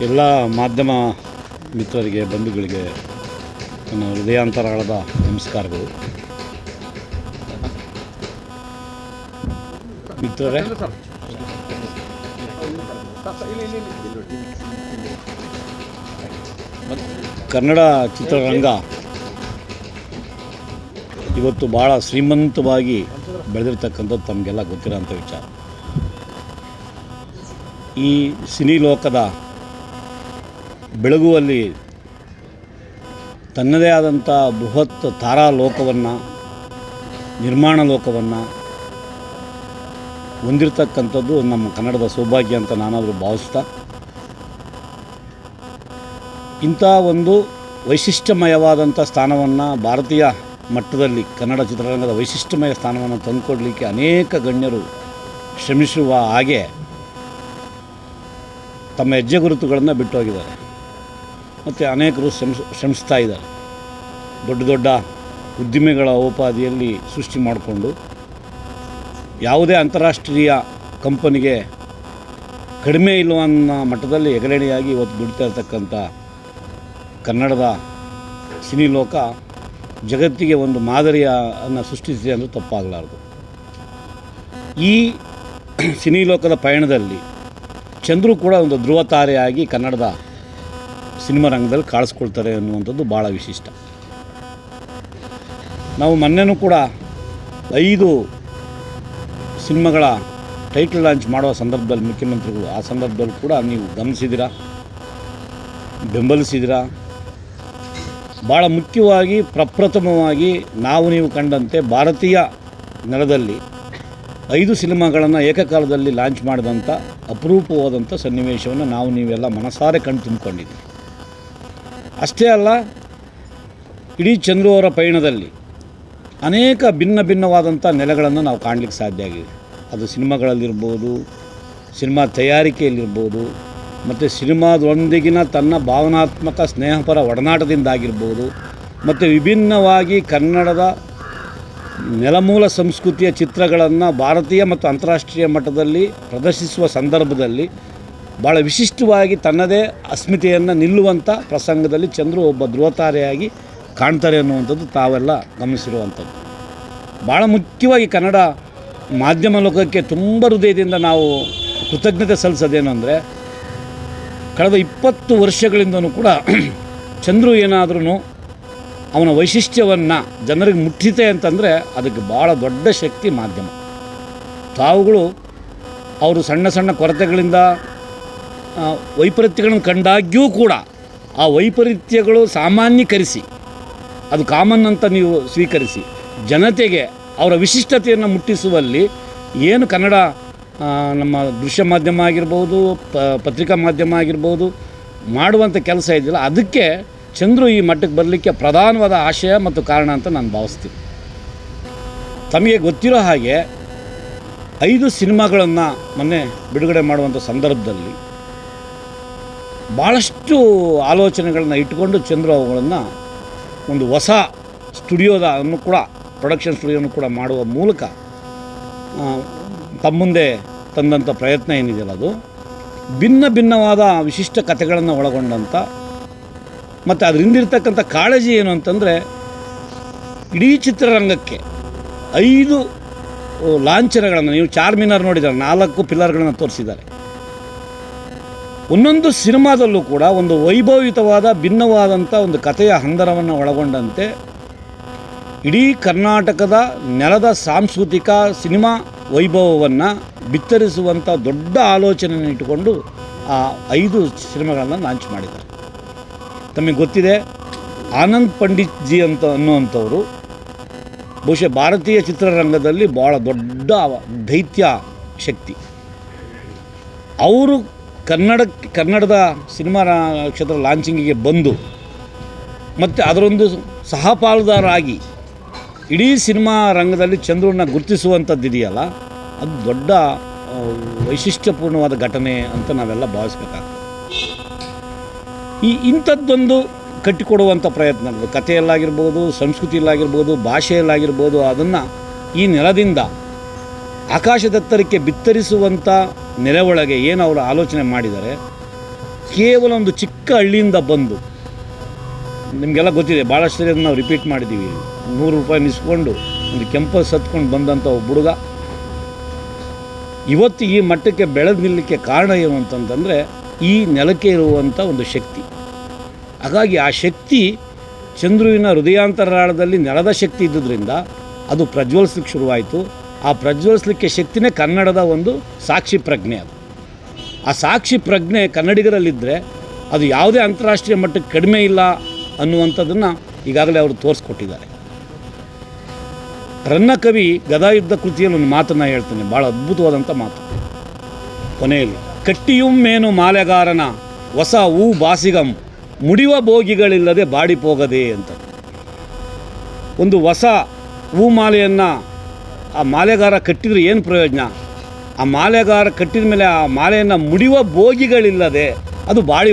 ಎಲ್ಲ ಮಾಧ್ಯಮ ಮಿತ್ರರಿಗೆ, ಬಂಧುಗಳಿಗೆ ನನ್ನ ಹೃದಯಾಂತರಾಳದ ನಮಸ್ಕಾರಗಳು. ಮಿತ್ರರೇ. ಕನ್ನಡ ಚಿತ್ರರಂಗ ಇವತ್ತು ಭಾಳ ಶ್ರೀಮಂತವಾಗಿ ಬೆಳೆದಿರ್ತಕ್ಕಂಥದ್ದು ತಮಗೆಲ್ಲ ಗೊತ್ತಿರೋಂಥ ವಿಚಾರ. ಈ ಸಿನಿ ಲೋಕದ ಬೆಳಗುವಲ್ಲಿ ತನ್ನದೇ ಆದಂಥ ಬೃಹತ್ ತಾರಾ ಲೋಕವನ್ನು ನಿರ್ಮಾಣ ಲೋಕವನ್ನು ಹೊಂದಿರತಕ್ಕಂಥದ್ದು ನಮ್ಮ ಕನ್ನಡದ ಸೌಭಾಗ್ಯ ಅಂತ ನಾನಾದರೂ ಭಾವಿಸ್ತಾ. ಇಂಥ ಒಂದು ವೈಶಿಷ್ಟ್ಯಮಯವಾದಂಥ ಸ್ಥಾನವನ್ನು ಭಾರತೀಯ ಮಟ್ಟದಲ್ಲಿ, ಕನ್ನಡ ಚಿತ್ರರಂಗದ ವೈಶಿಷ್ಟ್ಯಮಯ ಸ್ಥಾನವನ್ನು ತಂದುಕೊಡಲಿಕ್ಕೆ ಅನೇಕ ಗಣ್ಯರು ಶ್ರಮಿಸುವ ಹಾಗೆ ತಮ್ಮ ಹೆಜ್ಜೆ ಗುರುತುಗಳನ್ನು ಬಿಟ್ಟು ಹೋಗಿದ್ದಾರೆ ಮತ್ತು ಅನೇಕರು ಶ್ರಮಿಸ್ ಶ್ರಮಿಸ್ತಾ ಇದ್ದಾರೆ. ದೊಡ್ಡ ದೊಡ್ಡ ಉದ್ದಿಮೆಗಳ ಉಪಾಧಿಯಲ್ಲಿ ಸೃಷ್ಟಿ ಮಾಡಿಕೊಂಡು ಯಾವುದೇ ಅಂತಾರಾಷ್ಟ್ರೀಯ ಕಂಪನಿಗೆ ಕಡಿಮೆ ಇಲ್ಲವ ಅನ್ನೋ ಮಟ್ಟದಲ್ಲಿ ಹೆಗರಣೆಯಾಗಿ ಇವತ್ತು ದುಡಿತಾ ಇರತಕ್ಕಂಥ ಕನ್ನಡದ ಸಿನಿ ಲೋಕ ಜಗತ್ತಿಗೆ ಒಂದು ಮಾದರಿಯನ್ನು ಸೃಷ್ಟಿಸಿದೆ ಅಂದರೆ ತಪ್ಪಾಗಲಾರದು. ಈ ಸಿನಿ ಲೋಕದ ಪಯಣದಲ್ಲಿ ಚಂದ್ರು ಕೂಡ ಒಂದು ಧ್ರುವ ತಾರೆಯಾಗಿ ಕನ್ನಡದ ಸಿನಿಮಾ ರಂಗದಲ್ಲಿ ಕಾಣಿಸ್ಕೊಳ್ತಾರೆ ಅನ್ನುವಂಥದ್ದು ಭಾಳ ವಿಶಿಷ್ಟ. ನಾವು ಮೊನ್ನೆನೂ ಕೂಡ ಐದು ಸಿನಿಮಾಗಳ ಟೈಟಲ್ ಲಾಂಚ್ ಮಾಡುವ ಸಂದರ್ಭದಲ್ಲಿ ಮುಖ್ಯಮಂತ್ರಿಗಳು, ಆ ಸಂದರ್ಭದಲ್ಲಿ ಕೂಡ ನೀವು ಗಮನಿಸಿದಿರಾ ಬೆಂಬಲಿಸಿದಿರಾ ಭಾಳ ಮುಖ್ಯವಾಗಿ, ಪ್ರಪ್ರಥಮವಾಗಿ ನಾವು ನೀವು ಕಂಡಂತೆ ಭಾರತೀಯ ನೆಲದಲ್ಲಿ ಐದು ಸಿನಿಮಾಗಳನ್ನು ಏಕಕಾಲದಲ್ಲಿ ಲಾಂಚ್ ಮಾಡಿದಂಥ ಅಪರೂಪವಾದಂಥ ಸನ್ನಿವೇಶವನ್ನು ನಾವು ನೀವೆಲ್ಲ ಮನಸಾರೆ ಕಣ್ಣು ತುಂಬಿಕೊಂಡಿದ್ವಿ ಅಷ್ಟೇ ಅಲ್ಲ, ಇಡೀ ಚಂದ್ರು ಅವರ ಪಯಣದಲ್ಲಿ ಅನೇಕ ಭಿನ್ನ ಭಿನ್ನವಾದಂಥ ನೆಲೆಗಳನ್ನು ನಾವು ಕಾಣಲಿಕ್ಕೆ ಸಾಧ್ಯ ಆಗಿದೆ. ಅದು ಸಿನಿಮಾಗಳಲ್ಲಿರ್ಬೋದು, ಸಿನಿಮಾ ತಯಾರಿಕೆಯಲ್ಲಿರ್ಬೋದು, ಮತ್ತು ಸಿನಿಮಾದೊಂದಿಗಿನ ತನ್ನ ಭಾವನಾತ್ಮಕ ಸ್ನೇಹಪರ ಒಡನಾಟದಿಂದಾಗಿರ್ಬೋದು, ಮತ್ತು ವಿಭಿನ್ನವಾಗಿ ಕನ್ನಡದ ನೆಲಮೂಲ ಸಂಸ್ಕೃತಿಯ ಚಿತ್ರಗಳನ್ನು ಭಾರತೀಯ ಮತ್ತು ಅಂತಾರಾಷ್ಟ್ರೀಯ ಮಟ್ಟದಲ್ಲಿ ಪ್ರದರ್ಶಿಸುವ ಸಂದರ್ಭದಲ್ಲಿ ಭಾಳ ವಿಶಿಷ್ಟವಾಗಿ ತನ್ನದೇ ಅಸ್ಮಿತೆಯನ್ನು ನಿಲ್ಲುವಂಥ ಪ್ರಸಂಗದಲ್ಲಿ ಚಂದ್ರು ಒಬ್ಬ ಧ್ರುವತಾರೆಯಾಗಿ ಕಾಣ್ತಾರೆ ಅನ್ನುವಂಥದ್ದು ತಾವೆಲ್ಲ ಗಮನಿಸಿರುವಂಥದ್ದು. ಭಾಳ ಮುಖ್ಯವಾಗಿ ಕನ್ನಡ ಮಾಧ್ಯಮ ಲೋಕಕ್ಕೆ ತುಂಬ ಹೃದಯದಿಂದ ನಾವು ಕೃತಜ್ಞತೆ ಸಲ್ಲಿಸೋದೇನು ಅಂದರೆ ಕಳೆದ ಇಪ್ಪತ್ತು ವರ್ಷಗಳಿಂದನೂ ಕೂಡ ಚಂದ್ರು ಏನಾದ್ರೂ ಅವನ ವೈಶಿಷ್ಟ್ಯವನ್ನು ಜನರಿಗೆ ಮುಟ್ಟಿತೆ ಅಂತಂದರೆ ಅದಕ್ಕೆ ಭಾಳ ದೊಡ್ಡ ಶಕ್ತಿ ಮಾಧ್ಯಮ. ತಾವುಗಳು ಅವರು ಸಣ್ಣ ಸಣ್ಣ ಕೊರತೆಗಳಿಂದ ವೈಪರೀತ್ಯಗಳನ್ನು ಕಂಡಾಗ್ಯೂ ಕೂಡ ಆ ವೈಪರೀತ್ಯಗಳು ಸಾಮಾನ್ಯೀಕರಿಸಿ, ಅದು ಕಾಮನ್ ಅಂತ ನೀವು ಸ್ವೀಕರಿಸಿ, ಜನತೆಗೆ ಅವರ ವಿಶಿಷ್ಟತೆಯನ್ನು ಮುಟ್ಟಿಸುವಲ್ಲಿ ಏನು ಕನ್ನಡ ನಮ್ಮ ದೃಶ್ಯ ಮಾಧ್ಯಮ ಆಗಿರ್ಬೋದು ಪತ್ರಿಕಾ ಮಾಧ್ಯಮ ಆಗಿರ್ಬೋದು ಮಾಡುವಂಥ ಕೆಲಸ ಇದೆಯಲ್ಲ, ಅದಕ್ಕೆ ಚಂದ್ರು ಈ ಮಟ್ಟಕ್ಕೆ ಬರಲಿಕ್ಕೆ ಪ್ರಧಾನವಾದ ಆಶಯ ಮತ್ತು ಕಾರಣ ಅಂತ ನಾನು ಭಾವಿಸ್ತೀನಿ. ತಮಗೆ ಗೊತ್ತಿರೋ ಹಾಗೆ ಐದು ಸಿನಿಮಾಗಳನ್ನು ಮೊನ್ನೆ ಬಿಡುಗಡೆ ಮಾಡುವಂಥ ಸಂದರ್ಭದಲ್ಲಿ ಭಾಳಷ್ಟು ಆಲೋಚನೆಗಳನ್ನ ಇಟ್ಕೊಂಡು ಚಂದ್ರು ಅವುಗಳನ್ನು ಒಂದು ಹೊಸ ಸ್ಟುಡಿಯೋದ ಅನ್ನು ಕೂಡ ಪ್ರೊಡಕ್ಷನ್ ಸ್ಟುಡಿಯೋನು ಕೂಡ ಮಾಡುವ ಮೂಲಕ ತಮ್ಮ ಮುಂದೆ ತಂದಂಥ ಪ್ರಯತ್ನ ಏನಿದೆಯಲ್ಲ ಅದು? ಭಿನ್ನ ಭಿನ್ನವಾದ ವಿಶಿಷ್ಟ ಕಥೆಗಳನ್ನು ಒಳಗೊಂಡಂಥ ಮತ್ತು ಅದರಿಂದಿರ್ತಕ್ಕಂಥ ಕಾಳಜಿ ಏನು ಅಂತಂದರೆ, ಇಡೀ ಚಿತ್ರರಂಗಕ್ಕೆ ಐದು ಲಾಂಛನಗಳನ್ನು, ನೀವು ಚಾರ್ಮಿನಾರ್ ನೋಡಿದ್ದಾರೆ ನಾಲ್ಕು ಪಿಲ್ಲರ್ಗಳನ್ನು ತೋರಿಸಿದ್ದಾರೆ. ಒಂದೊಂದು ಸಿನಿಮಾದಲ್ಲೂ ಕೂಡ ಒಂದು ವೈಭವಯುತವಾದ ಭಿನ್ನವಾದಂಥ ಒಂದು ಕಥೆಯ ಹಂದರವನ್ನು ಒಳಗೊಂಡಂತೆ ಇಡೀ ಕರ್ನಾಟಕದ ನೆಲದ ಸಾಂಸ್ಕೃತಿಕ ಸಿನಿಮಾ ವೈಭವವನ್ನು ಬಿತ್ತರಿಸುವಂಥ ದೊಡ್ಡ ಆಲೋಚನೆಯನ್ನು ಇಟ್ಟುಕೊಂಡು ಆ ಐದು ಸಿನಿಮಾಗಳನ್ನು ಲಾಂಚ್ ಮಾಡಿದ್ದಾರೆ. ತಮಗೆ ಗೊತ್ತಿದೆ, ಆನಂದ್ ಪಂಡಿತ್ ಜಿ ಅಂತ ಅನ್ನುವಂಥವರು ಬಹುಶಃ ಭಾರತೀಯ ಚಿತ್ರರಂಗದಲ್ಲಿ ಭಾಳ ದೊಡ್ಡ ದೈತ್ಯ ಶಕ್ತಿ. ಅವರು ಕನ್ನಡಕ್ಕೆ ಕನ್ನಡದ ಸಿನಿಮಾ ಕ್ಷೇತ್ರ ಲಾಂಚಿಂಗಿಗೆ ಬಂದು, ಮತ್ತು ಅದರೊಂದು ಸಹಪಾಲುದಾರಾಗಿ ಇಡೀ ಸಿನಿಮಾ ರಂಗದಲ್ಲಿ ಚಂದ್ರನ ಗುರುತಿಸುವಂಥದ್ದು ಇದೆಯಲ್ಲ, ಅದು ದೊಡ್ಡ ವೈಶಿಷ್ಟ್ಯಪೂರ್ಣವಾದ ಘಟನೆ ಅಂತ ನಾವೆಲ್ಲ ಭಾವಿಸ್ಬೇಕಾಗ್ತದೆ. ಈ ಇಂಥದ್ದೊಂದು ಕಟ್ಟಿಕೊಡುವಂಥ ಪ್ರಯತ್ನ, ಕಥೆಯಲ್ಲಾಗಿರ್ಬೋದು, ಸಂಸ್ಕೃತಿಯಲ್ಲಾಗಿರ್ಬೋದು, ಭಾಷೆಯಲ್ಲಾಗಿರ್ಬೋದು, ಅದನ್ನು ಈ ನೆಲದಿಂದ ಆಕಾಶದತ್ತರಕ್ಕೆ ಬಿತ್ತರಿಸುವಂಥ ನೆಲೆ ಒಳಗೆ ಏನು ಅವರು ಆಲೋಚನೆ ಮಾಡಿದ್ದಾರೆ ಕೇವಲ ಒಂದು ಚಿಕ್ಕ ಹಳ್ಳಿಯಿಂದ ಬಂದು, ನಿಮಗೆಲ್ಲ ಗೊತ್ತಿದೆ ಭಾಳಷ್ಟು ಸರಿ ನಾವು ರಿಪೀಟ್ ಮಾಡಿದ್ದೀವಿ. ನೂರು ರೂಪಾಯಿ ನಿಸ್ಕೊಂಡು ಒಂದು ಕೆಂಪಸ್ ಸತ್ಕೊಂಡು ಬಂದಂಥ ಒಬ್ಬ ಹುಡುಗ. ಇವತ್ತು ಈ ಮಟ್ಟಕ್ಕೆ ಬೆಳೆದು ನಿಲ್ಲಕ್ಕೆ ಕಾರಣ ಏನು ಅಂತಂತಂದರೆ, ಈ ನೆಲಕ್ಕೆ ಇರುವಂಥ ಒಂದು ಶಕ್ತಿ. ಹಾಗಾಗಿ ಆ ಶಕ್ತಿ ಚಂದ್ರುವಿನ ಹೃದಯಾಂತರಾಳದಲ್ಲಿ ನೆಲದ ಶಕ್ತಿ ಇದ್ದುದರಿಂದ ಅದು ಪ್ರಜ್ವಲಿಸಲಿಕ್ಕೆ ಶುರುವಾಯಿತು. ಆ ಪ್ರಜ್ವಲಿಸಲಿಕ್ಕೆ ಶಕ್ತಿನೇ ಕನ್ನಡದ ಒಂದು ಸಾಕ್ಷಿ ಪ್ರಜ್ಞೆ ಅದು. ಆ ಸಾಕ್ಷಿ ಪ್ರಜ್ಞೆ ಕನ್ನಡಿಗರಲ್ಲಿದ್ದರೆ ಅದು ಯಾವುದೇ ಅಂತಾರಾಷ್ಟ್ರೀಯ ಮಟ್ಟಕ್ಕೆ ಕಡಿಮೆ ಇಲ್ಲ ಅನ್ನುವಂಥದ್ದನ್ನು ಈಗಾಗಲೇ ಅವರು ತೋರಿಸ್ಕೊಟ್ಟಿದ್ದಾರೆ. ರನ್ನಕವಿ ಗದಾಯುದ್ಧ ಕೃತಿಯಲ್ಲಿ ಒಂದು ಮಾತನ್ನು ಹೇಳ್ತಾನೆ ಭಾಳ ಅದ್ಭುತವಾದಂಥ ಮಾತು. ಕೊನೆಯಲ್ಲಿ ಕಟ್ಟಿಯುಮ್ಮೇನು ಮಾಲೆಗಾರನ, ಹೊಸ ಹೂ ಬಾಸಿಗಂ, ಮುಡಿವ ಬೋಗಿಗಳಿಲ್ಲದೆ ಬಾಡಿಪೋಗದೆ ಅಂತ ಒಂದು ಹೊಸ ಹೂ ಮಾಲೆಯನ್ನು ಆ ಮಾಲೆಗಾರ ಕಟ್ಟಿದ್ರೆ ಏನು ಪ್ರಯೋಜನ? ಆ ಮಾಲೆಗಾರ ಕಟ್ಟಿದ ಮೇಲೆ ಆ ಮಾಲೆಯನ್ನು ಮುಡಿಯುವ ಬೋಗಿಗಳಿಲ್ಲದೆ ಅದು ಬಾಳಿ